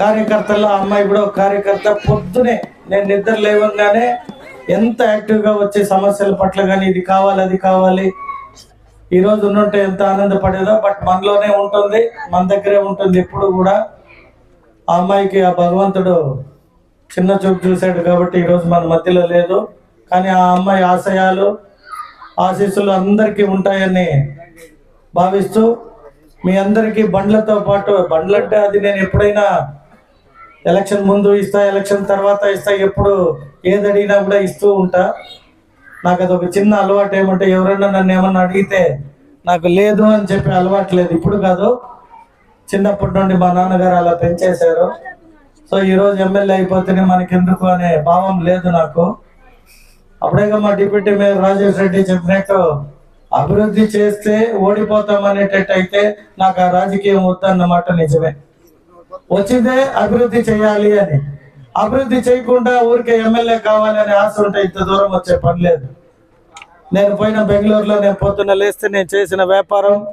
కార్యకర్తల్లో ఆ అమ్మాయి కూడా ఒక కార్యకర్త. పొద్దునే నేను నిద్ర లేవగానే ఎంత యాక్టివ్గా వచ్చే సమస్యల పట్ల కానీ ఇది కావాలి అది కావాలి ఈరోజు రోజు ఉన్నట్టే ఎంత ఆనందపడేదో బట్ మనలోనే ఉంటుంది మన దగ్గరే ఉంటుంది ఎప్పుడు కూడా. ఆ అమ్మాయికి ఆ భగవంతుడు చిన్న చూపు చూశాడు కాబట్టి ఈరోజు మన మధ్యలో లేదు. కానీ ఆ అమ్మాయి ఆశయాలు ఆశీస్సులు అందరికీ ఉంటాయని భావిస్తూ మీ అందరికీ బండ్లతో పాటు బండ్లంటే అది నేను ఎప్పుడైనా ఎలక్షన్ ముందు ఇస్తా ఎలక్షన్ తర్వాత ఇస్తా ఎప్పుడు ఏది అడిగినా కూడా ఇస్తూ ఉంటా. నాకు అదొక చిన్న అలవాటు ఏమంటే ఎవరైనా నన్ను ఏమన్నా అడిగితే నాకు లేదు అని చెప్పి అలవాటు లేదు. ఇప్పుడు కాదు చిన్నప్పటి నుండి మా నాన్నగారు అలా పెంచేశారు. సో ఈరోజు ఎమ్మెల్యే అయిపోతేనే మనకెందుకు అనే భావం లేదు నాకు. అప్పుడేగా మా డిప్యూటీ మేయర్ రాజేష్ రెడ్డి చెప్పినట్టు అభివృద్ధి చేస్తే ఓడిపోతాం అనేటట్టు అయితే నాకు ఆ రాజకీయం వద్దన్నమాట నిజమే. వచ్చిందే అభివృద్ధి చేయాలి అని. అభివృద్ధి చేయకుండా ఊరికే ఎమ్మెల్యే కావాలి ఆశ ఉంటే ఇంత దూరం వచ్చే పని లేదు. నేను పోయిన బెంగళూరులో నేను పొద్దున్న లేస్తే నేను చేసిన వ్యాపారం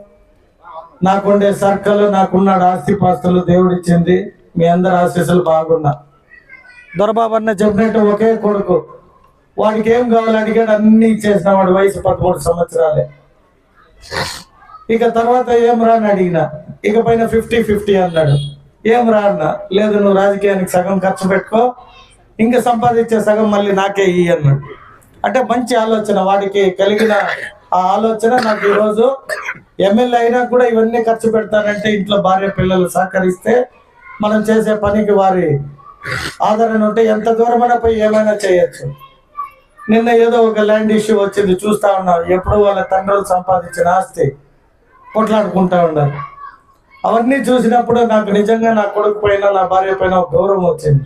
నాకుండే సర్కల్ నాకున్నాడు ఆస్తిపాస్తులు దేవుడిచ్చింది మీ అందరి ఆశీస్సులు బాగున్నా. దొరబాబన్న చెప్పినట్టు ఒకే కొడుకు. వాడికి ఏం కావాలి అడిగాడు అన్ని ఇచ్చేసిన వాడు వయసు పదమూడు సంవత్సరాలే. ఇక తర్వాత ఏం రాని అడిగిన. ఇక పైన ఫిఫ్టీ ఫిఫ్టీ అన్నాడు. ఏం రా లేదు నువ్వు రాజకీయానికి సగం ఖర్చు పెట్టుకో ఇంకా సంపాదించే సగం మళ్ళీ నాకే ఇయ్యి అన్నాడు. అంటే మంచి ఆలోచన వాడికి కలిగిన ఆ ఆలోచన నాకు ఈరోజు ఎమ్మెల్యే అయినా కూడా ఇవన్నీ ఖర్చు పెడతానంటే ఇంట్లో భార్య పిల్లలు సహకరిస్తే మనం చేసే పనికి వారి ఆదరణ ఉంటే ఎంత దూరమైనా పోయి ఏమైనా చేయొచ్చు. నిన్న ఏదో ఒక ల్యాండ్ ఇష్యూ వచ్చింది చూస్తా ఉన్నారు ఎప్పుడు వాళ్ళ తండ్రులు సంపాదించిన ఆస్తి కొట్లాడుకుంటా ఉన్నారు. అవన్నీ చూసినప్పుడు నాకు నిజంగా నా కొడుకు పైన నా భార్య పైన ఒక గౌరవం వచ్చింది.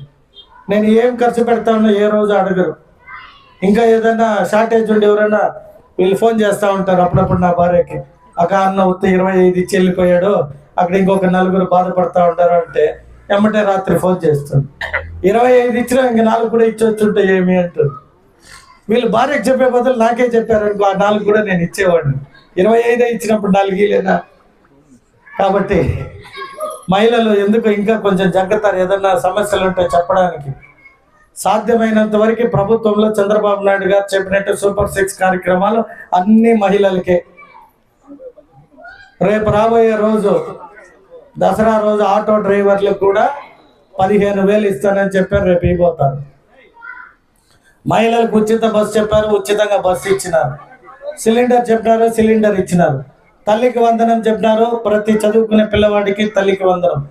నేను ఏం ఖర్చు పెడతానో ఏ రోజు అడగరు. ఇంకా ఏదైనా షార్టేజ్ ఉండి ఎవరైనా వీళ్ళు ఫోన్ చేస్తూ ఉంటారు అప్పుడప్పుడు నా భార్యకి. అక్క అన్న ఉత్త ఇరవై ఐదు ఇచ్చి వెళ్ళిపోయాడు అక్కడ ఇంకొక నలుగురు బాధపడతా ఉంటారు అంటే ఎమ్మటే రాత్రి ఫోన్ చేస్తుంది. ఇరవై ఐదు ఇచ్చినా ఇంక నాలుగు కూడా ఇచ్చొచ్చుంటే ఏమి? అంటుంది. వీళ్ళు భార్యకు చెప్పే బదులు నాకే చెప్పారనుకో ఆ నాలుగు కూడా నేను ఇచ్చేవాడిని. ఇరవై ఐదే ఇచ్చినప్పుడు నాలుగు ఇలేనా కాబట్టి మహిళలు ఎందుకు ఇంకా కొంచెం జాగ్రత్త ఏదన్నా సమస్యలు ఉంటే చెప్పడానికి? సాధ్యమైనంత వరకు ప్రభుత్వంలో చంద్రబాబు నాయుడు గారు చెప్పినట్టు సూపర్ సిక్స్ కార్యక్రమాలు అన్ని మహిళలకే. రేపు రాబోయే రోజు దసరా రోజు ఆటో డ్రైవర్లకు కూడా పదిహేను వేలు ఇస్తానని చెప్పారు రేపు ఇవ్వబోతారు. మహిళలకు ఉచిత బస్సు చెప్పారు ఉచితంగా బస్సు ఇచ్చినారు. సిలిండర్ చెప్పినారు సిలిండర్ ఇచ్చినారు. తల్లికి వందనం చెప్పినారు. ప్రతి చదువుకునే పిల్లవాడికి తల్లికి వందనం.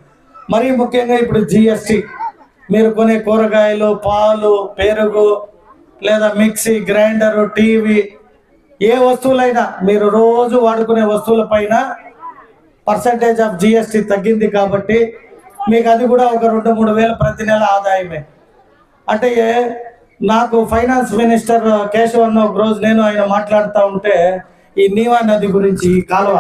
మరీ ముఖ్యంగా ఇప్పుడు జిఎస్టి మీరు కొనే కూరగాయలు పాలు పెరుగు లేదా మిక్సీ గ్రైండరు టీవీ ఏ వస్తువులైనా మీరు రోజు వాడుకునే వస్తువుల పైన పర్సంటేజ్ ఆఫ్ జిఎస్టి తగ్గింది కాబట్టి మీకు అది కూడా ఒక రెండు మూడు వేల ప్రతి నెల ఆదాయమే. అంటే నాకు ఫైనాన్స్ మినిస్టర్ కేశవన్ ఒక రోజు నేను ఆయన మాట్లాడుతూ ఉంటే ఈ నీవా నది గురించి ఈ కాలువ.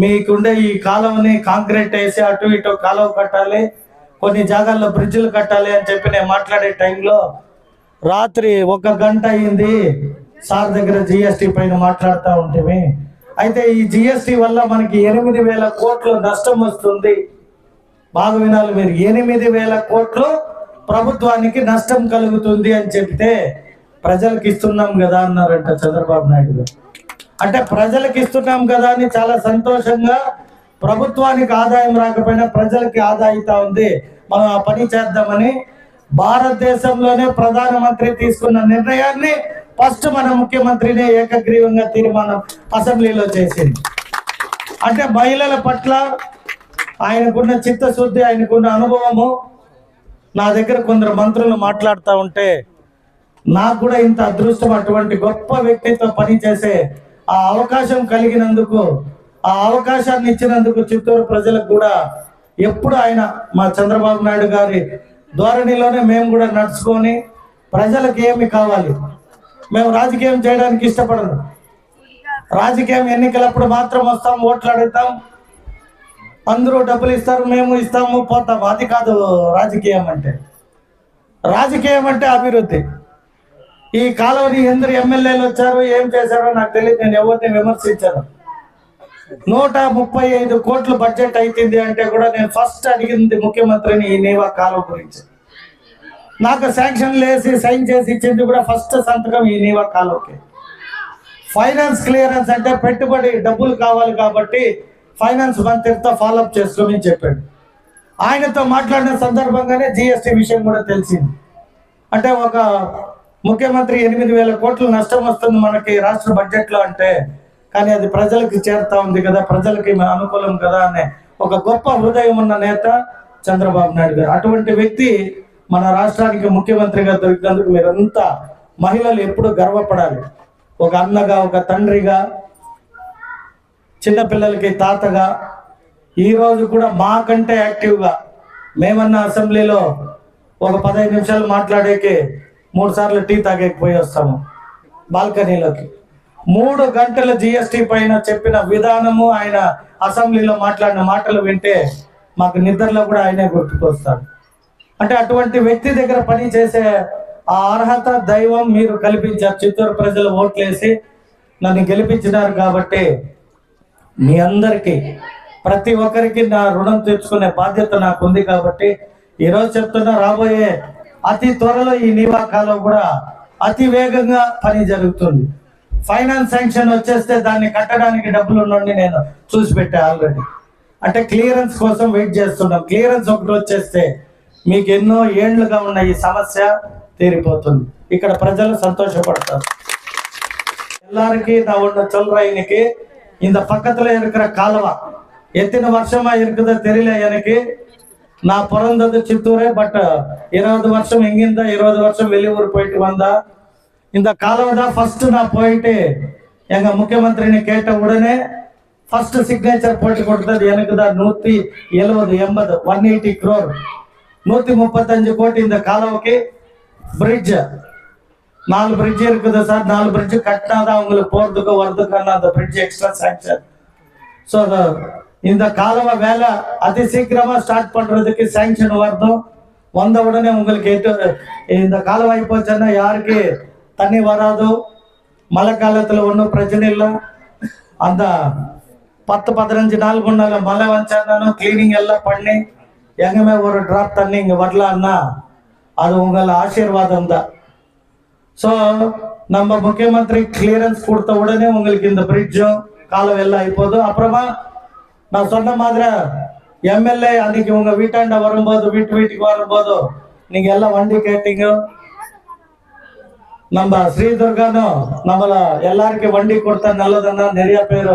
మీకుండే ఈ కాలువని కాంక్రీట్ వేసి అటు ఇటు కాలువ కట్టాలి కొన్ని జాగాల్లో బ్రిడ్జిలు కట్టాలి అని చెప్పి నేను మాట్లాడే టైంలో రాత్రి ఒక గంట అయింది సార్ దగ్గర జిఎస్టి పైన మాట్లాడుతూ ఉంటేమి అయితే ఈ జిఎస్టి వల్ల మనకి ఎనిమిది వేల కోట్లు నష్టం వస్తుంది. బాగా వినాలి మీరు. ఎనిమిది వేల కోట్లు ప్రభుత్వానికి నష్టం కలుగుతుంది అని చెప్తే ప్రజలకు ఇస్తున్నాం కదా అన్నారంట చంద్రబాబు నాయుడు గారు. అంటే ప్రజలకు ఇస్తున్నాం కదా అని చాలా సంతోషంగా ప్రభుత్వానికి ఆదాయం రాకపోయినా ప్రజలకి ఆదాయితా ఉంది. మనం ఆ పని చేద్దామని భారతదేశంలోనే ప్రధానమంత్రి తీసుకున్న నిర్ణయాన్ని ఫస్ట్ మన ముఖ్యమంత్రినే ఏకగ్రీవంగా తీర్మానం అసెంబ్లీలో చేసింది. అంటే మహిళల పట్ల ఆయనకున్న చిత్తశుద్ధి ఆయనకున్న అనుభవము నా దగ్గర కొందరు మంత్రులు మాట్లాడుతూ ఉంటే నాకు కూడా ఇంత అదృష్టం అటువంటి గొప్ప వ్యక్తితో పనిచేసే ఆ అవకాశం కలిగినందుకు ఆ అవకాశాన్ని ఇచ్చినందుకు చిత్తూరు ప్రజలకు కూడా ఎప్పుడు ఆయన మా చంద్రబాబు నాయుడు గారి ధోరణిలోనే మేము కూడా నడుచుకొని ప్రజలకు ఏమి కావాలి? మేము రాజకీయం చేయడానికి ఇష్టపడను రాజకీయం ఎన్నికలప్పుడు మాత్రం వస్తాం ఓట్లు అడుగుతాం. అందరూ డబ్బులు ఇస్తారు మేము ఇస్తాము పోతాం. అది కాదు రాజకీయం అంటే. రాజకీయం అంటే అభివృద్ధి. ఈ కాలువని ఎందరు ఎమ్మెల్యేలు వచ్చారు? ఏం చేశారో నాకు తెలియదు. నేను ఎవరిని విమర్శించాను. నూట ముప్పై ఐదు కోట్లు బడ్జెట్ అవుతుంది అంటే కూడా నేను ఫస్ట్ అడిగింది ముఖ్యమంత్రిని ఈ నేవా కాలువ గురించి. నాకు శాంక్షన్ లేసి సైన్ చేసి ఇచ్చింది కూడా ఫస్ట్ సంతకం ఈ నీవా కాలువకి. ఫైనాన్స్ క్లియరెన్స్ అంటే పెట్టుబడి డబ్బులు కావాలి కాబట్టి ఫైనాన్స్ మంత్రితో ఫాలోఅప్ చేస్తామని చెప్పాడు. ఆయనతో మాట్లాడిన సందర్భంగానే జిఎస్టీ విషయం కూడా తెలిసింది. అంటే ఒక ముఖ్యమంత్రి ఎనిమిది వేల కోట్లు నష్టం వస్తుంది మనకి రాష్ట్ర బడ్జెట్లో అంటే. కానీ అది ప్రజలకు చేరుతా ఉంది కదా ప్రజలకి అనుకూలం కదా అనే ఒక గొప్ప హృదయం ఉన్న నేత చంద్రబాబు నాయుడు గారు. అటువంటి వ్యక్తి మన రాష్ట్రానికి ముఖ్యమంత్రిగా దొరికినందుకు మీరంతా మహిళలు ఎప్పుడు గర్వపడాలి. ఒక అన్నగా ఒక తండ్రిగా చిన్నపిల్లలకి తాతగా ఈ రోజు కూడా మాకంటే యాక్టివ్గా మేమన్నా అసెంబ్లీలో ఒక పదహైదు నిమిషాలు మాట్లాడేకి మూడు సార్లు టీ తాగకపోయి వస్తాము బాల్కనీలోకి. మూడు గంటల జిఎస్టి పైన చెప్పిన విధానము ఆయన అసెంబ్లీలో మాట్లాడిన మాటలు వింటే మాకు నిద్రలో కూడా ఆయనే గుర్తుకొస్తాడు. అంటే అటువంటి వ్యక్తి దగ్గర పని చేసే ఆ అర్హత దైవం మీరు కల్పించారు. చిత్తూరు ప్రజలు ఓట్లేసి నన్ను గెలిపించినారు కాబట్టి మీ అందరికీ ప్రతి ఒక్కరికి నా రుణం తెచ్చుకునే బాధ్యత నాకు ఉంది కాబట్టి ఈరోజు చెప్తున్నా రాబోయే అతి త్వరలో ఈ నివాకాలో కూడా అతి వేగంగా పని జరుగుతుంది ఫైనాన్స్ శాంక్షన్ వచ్చేస్తే దాన్ని కట్టడానికి డబ్బులు ఉండండి నేను చూసి పెట్టా ఆల్రెడీ అంటే క్లియరెన్స్ కోసం వెయిట్ చేస్తున్నాం క్లియరెన్స్ ఒకటి వచ్చేస్తే మీకు ఎన్నో ఏండ్లుగా ఉన్న ఈ సమస్య తీరిపోతుంది ఇక్కడ ప్రజలు సంతోషపడతారు எல்லாருக்கும் நான் ஒண்ணு சொல்றேன் இன்னைக்கு இந்த பக்கத்துல இருக்கிற கால்வா எத்தனை வருஷமா இருக்குதோ தெரியல எனக்கு நான் பிறந்தது சித்தூரே பட் uh, இருபது வருஷம் எங்கிருந்தா இருபது வருஷம் வெளியூர் போயிட்டு வந்தா இந்த காலம் தான் ஃபர்ஸ்ட் நான் போயிட்டு எங்க முக்கியமந்திரி கேட்ட உடனே ஃபர்ஸ்ட் சிக்னேச்சர் போட்டு கொடுத்தது எனக்கு தான் நூத்தி எழுபது எண்பது ஒன் எயிட்டி குரோர் நூத்தி முப்பத்தஞ்சு கோடி இந்த காலவுக்கு பிரிட்ஜ் நாலு பிரிட்ஜ் இருக்குது சார் நாலு பிரிட்ஜ் கட்டினாதான் அவங்களுக்கு போறதுக்கு வர்றதுக்கான அந்த பிரிட்ஜ் எக்ஸ்ட்ரா சாங்ஷன் ஸோ இந்த காலவ வேலை அதி சீக்கிரமா ஸ்டார்ட் பண்றதுக்கு சாங்ஷன் வருதும் வந்த உடனே உங்களுக்கு எட்டு இந்த காலவாய் போச்சுன்னா யாருக்கு தண்ணி வராது? மழை காலத்துல ஒன்றும் பிரச்சனை இல்லை. அந்த பத்து பதினஞ்சு நாள் முன்னால மழை வந்துச்சாலும் கிளீனிங் எல்லாம் பண்ணி எங்கேயுமே ஒரு ட்ராப் தண்ணி இங்கே வரலான்னா அது உங்கள் ஆசீர்வாதம் தான். ஸோ நம்ம முக்கியமந்திரி கிளியரன்ஸ் கொடுத்த உடனே உங்களுக்கு இந்த பிரிட்ஜும் காலம் எல்லாம் ஆயிப்போதும் அப்புறமா நான் சொன்ன மாதிரி எம்எல்ஏ அன்னைக்கு உங்க வீட்டாண்ட வரும்போது வீட்டு வீட்டுக்கு வரும்போது நீங்க எல்லாம் வண்டி கேட்டீங்க. நம்ம ஸ்ரீதுர்கானும் நம்மள எல்லாருக்கும் வண்டி கொடுத்தா நல்லதுன்னா நிறைய பேர்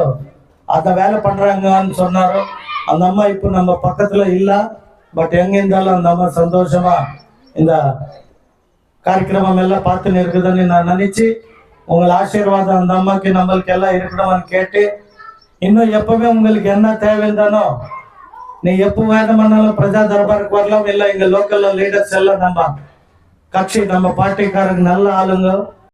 அந்த வேலை பண்றாங்கன்னு சொன்னாரு. அந்த அம்மா இப்போ நம்ம பக்கத்துல இல்ல. பட் எங்க இருந்தாலும் அந்த அம்மா சந்தோஷமா இந்த கார்யக்கிரமம் எல்லாம் பார்த்துன்னு இருக்குதுன்னு நான் நினைச்சு உங்கள் ஆசீர்வாதம் அந்த அம்மாக்கு நம்மளுக்கு எல்லாம் இருக்கணும்னு கேட்டு இன்னும் எப்பவுமே உங்களுக்கு என்ன தேவைதானோ நீ எப்போ வேணுமானாலும் பிரஜா தர்பாருக்கு வரலாம். இல்லை எங்க லோக்கல்ல லீடர்ஸ் எல்லாம் நம்ம கட்சி நம்ம பார்ட்டிக்காரங்க நல்ல ஆளுங்க.